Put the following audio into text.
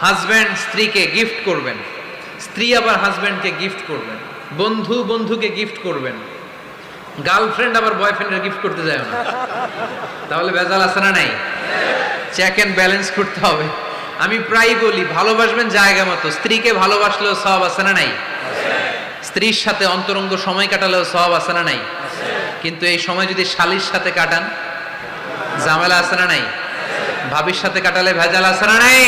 Husband স্ত্রীকে gift করবেন। স্ত্রী আবার হাজব্যান্ডকে গিফট করবেন। বন্ধু বন্ধুকে গিফট করবেন। গার্লফ্রেন্ড আবার বয়ফ্রেন্ডের গিফট করতে যায় না। তাহলে ভেজাল আছে না নাই? চেক অ্যান্ড ব্যালেন্স করতে হবে। আমি প্রায়ই বলি, ভালোবাসবেন জায়গা মতো। স্ত্রীকে ভালোবাসলেও সব আছে না নাই? স্ত্রীর সাথে অন্তরঙ্গ সময় কাটালেও সব আছে না নাই? কিন্তু এই সময় যদি শালির সাথে কাটান, ঝামেলা আছে না নাই? ভাবির সাথে কাটালে ভেজাল আছে না নাই?